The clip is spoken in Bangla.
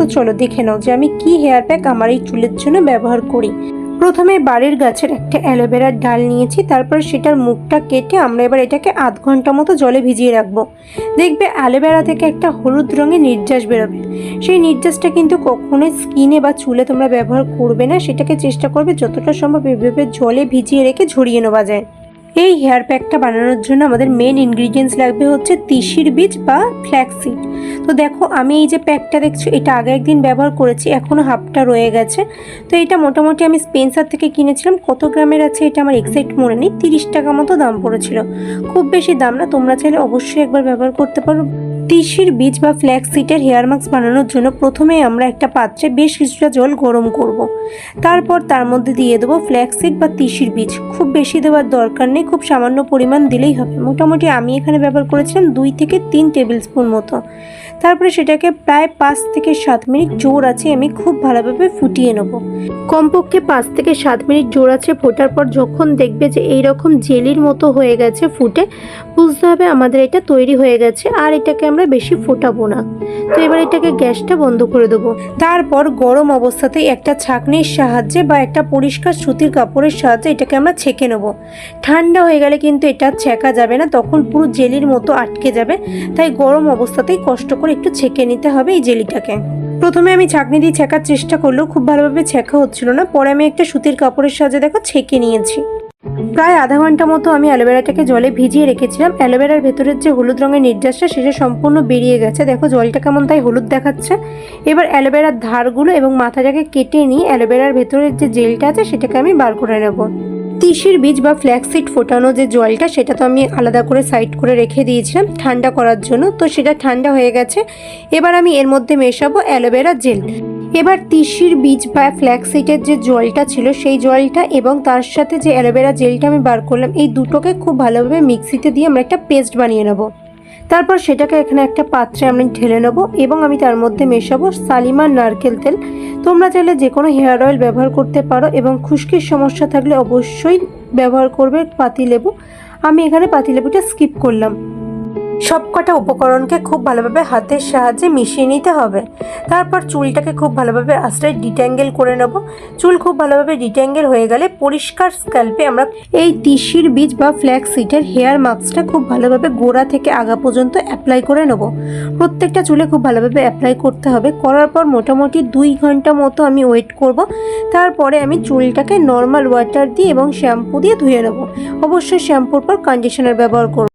তো চলো দেখে নাও যে আমি কি হেয়ার প্যাক আমার এই চুলের জন্য ব্যবহার করি। প্রথমে বাড়ির গাছের একটা অ্যালোভেরার ডাল নিয়েছি, তারপর সেটার মুখটা কেটে আমরা এবার এটাকে আধ ঘণ্টা মতো জলে ভিজিয়ে রাখব। দেখবে অ্যালোভেরা থেকে একটা হলুদ রঙের নির্যাস বেরোবে। সেই নির্যাসটা কিন্তু কখনোই স্কিনে বা চুলে তোমরা ব্যবহার করবে না, সেটাকে চেষ্টা করবে যতটা সম্ভব এভাবে জলে ভিজিয়ে রেখে ঝরিয়ে নেওয়া যায়। এই হেয়ার প্যাকটা বানানোর জন্য আমাদের মেন ইনগ্রিডিয়েন্টস লাগবে হচ্ছে তিসির বীজ বা ফ্ল্যাক্সিড তো দেখো, আমি এই যে প্যাকটা দেখছ, এটা আগে একদিন ব্যবহার করেছি এখনও হাফটা রয়ে গেছে। তো এটা মোটামুটি আমি স্পেন্সার থেকে কিনেছিলাম, কত গ্রামের আছে এটা আমার এক্সাক্ট মনে নেই, তিরিশ টাকা মতো দাম পড়েছিল। খুব বেশি দাম না, তোমরা চাইলে অবশ্যই একবার ব্যবহার করতে পারো। তিসির বীজ বা ফ্ল্যাক্সিডের হেয়ার মাস্ক বানানোর জন্য প্রথমে আমরা একটা পাত্রে বেশ কিছুটা জল গরম করব। তারপর তার মধ্যে দিয়ে দেবো ফ্ল্যাক্সিড বা তিসির বীজ। খুব বেশি দেওয়ার দরকার নেই, খুব সামান্য পরিমাণ দিলেই হবে। মোটামুটি আমি এখানে ব্যবহার করেছিলাম দুই থেকে তিন টেবিল স্পুন মতো। তারপরে সেটাকে প্রায় পাঁচ থেকে সাত মিনিট জোর আছে আমি খুব ভালোভাবে ফুটিয়ে নেব। কমপক্ষে পাঁচ থেকে সাত মিনিট জোর আছে ফোটার পর যখন দেখবে যে এই রকম জেলির মতো হয়ে গেছে ফুটে, বুঝতে হবে আমাদের এটা তৈরি হয়ে গেছে আর এটাকে আমরা বেশি ফোটাবো না। তো এবার এটাকে গ্যাসটা বন্ধ করে দেবো। তারপর গরম অবস্থাতেই একটা ছাঁকনির সাহায্যে বা একটা পরিষ্কার সুতির কাপড়ের সাহায্যে এটাকে আমরা ছেঁকে নেব। ঠান্ডা হয়ে গেলে কিন্তু এটা ছেঁকা যাবে না, তখন পুরো জেলির মতো আটকে যাবে। তাই গরম অবস্থাতেই কষ্ট করে একটু ছেঁকে নিতে হবে এই জেলিটাকে। প্রথমে আমি ছাঁকনি দিয়ে ছেঁকার চেষ্টা করলেও খুব ভালোভাবে ছেঁকা হচ্ছিল না। পরে আমি একটা সুতির কাপড়ের সাহায্যে দেখো ছেঁকে নিয়েছি। প্রায় আধা ঘণ্টা মতো আমি অ্যালোভেরাটাকে জলে ভিজিয়ে রেখেছিলাম। অ্যালোভেরার ভেতরের যে হলুদ রঙের নির্যাসটা সেটা সম্পূর্ণ বেরিয়ে গেছে। দেখো জলটা কেমন তাই হলুদ দেখাচ্ছে। এবার অ্যালোভেরার ধারগুলো এবং মাথাটাকে কেটে নিয়ে অ্যালোভেরার ভেতরের যে জেলটা আছে সেটাকে আমি বার করে নেব। তিসির বীজ বা ফ্ল্যাক্সিড ফোটানো যে জলটা, সেটা তো আমি আলাদা করে সাইড করে রেখে দিয়েছিলাম ঠান্ডা করার জন্য। তো সেটা ঠান্ডা হয়ে গেছে। এবার আমি এর মধ্যে মেশাবো অ্যালোভেরা জেল। এবার তিসির বীজ বা ফ্ল্যাক্সিডের যে জলটা ছিল, সেই জলটা এবং তার সাথে যে অ্যালোভেরা জেলটা আমি বার করলাম, এই দুটোকে খুব ভালোভাবে মিক্সিতে দিয়ে আমরা একটা পেস্ট বানিয়ে নেব। তারপর সেটাকে এখানে একটা পাত্রে আমি ঢেলে নেব এবং আমি তার মধ্যে মেশাবো সালিমার নারকেল তেল। তোমরা চাইলে যে কোনো হেয়ার অয়েল ব্যবহার করতে পারো এবং খুশকির সমস্যা থাকলে অবশ্যই ব্যবহার করবে পাতিলেবু। আমি এখানে পাতিলেবুটা স্কিপ করলাম। সবকটা উপকরণকে খুব ভালোভাবে হাতের সাহায্যে মিশিয়ে নিতে হবে। তারপর চুলটাকে খুব ভালোভাবে আস্তে ডিট্যাঙ্গেল করে নেব। চুল খুব ভালোভাবে ডিট্যাঙ্গেল হয়ে গেলে পরিষ্কার স্ক্যাল্পে আমরা এই তিসির বীজ বা ফ্ল্যাক্স সিটের হেয়ার মাস্কটা খুব ভালোভাবে গোড়া থেকে আগা পর্যন্ত অ্যাপ্লাই করে নেব। প্রত্যেকটা চুলে খুব ভালোভাবে অ্যাপ্লাই করতে হবে। করার পর মোটামুটি দুই ঘণ্টা মতো আমি ওয়েট করব। তারপরে আমি চুলটাকে নর্মাল ওয়াটার দিয়ে এবং শ্যাম্পু দিয়ে ধুয়ে নেব। অবশ্যই শ্যাম্পুর পর কন্ডিশনার ব্যবহার করব।